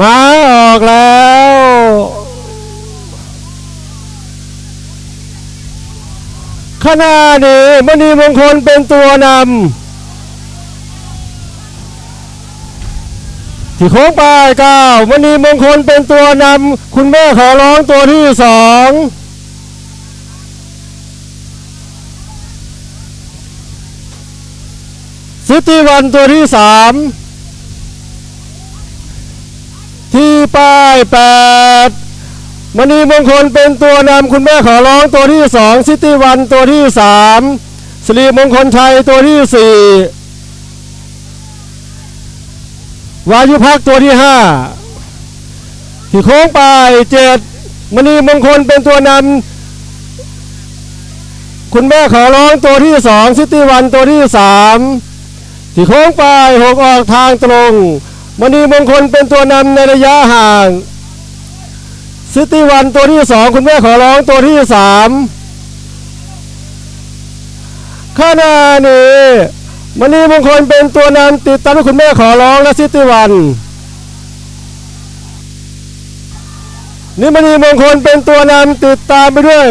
มาออกแล้ว ขณะนี้มณีมงคลเป็นตัวนำที่โค้งปลายเก้ามณีมงคลเป็นตัวนำคุณแม่ขอร้องตัวที่สองซิตี้วันตัวที่สาม ป้ายแปดมณีมงคลเป็นตัวนำคุณแม่ขอร้องตัวที่สองซิตี้วันตัวที่สามสิริมงคลชัยตัวที่สี่วายุพักตัวที่ห้าที่โค้งปลายเจ็ดมณีมงคลเป็นตัวนำคุณแม่ขอร้องตัวที่สองซิตี้วันตัวที่สามที่โค้งปลายหกออกทางตรง มณีมงคลเป็นตัวนำในระยะห่างซิตี้วันตัวที่สองคุณแม่ขอร้องตัวที่สามขณะนี้มณีมงคลเป็นตัวนำติดตามคุณแม่ขอร้องและซิตี้วันนี่มณีมงคลเป็นตัวนำติดตามไปด้วย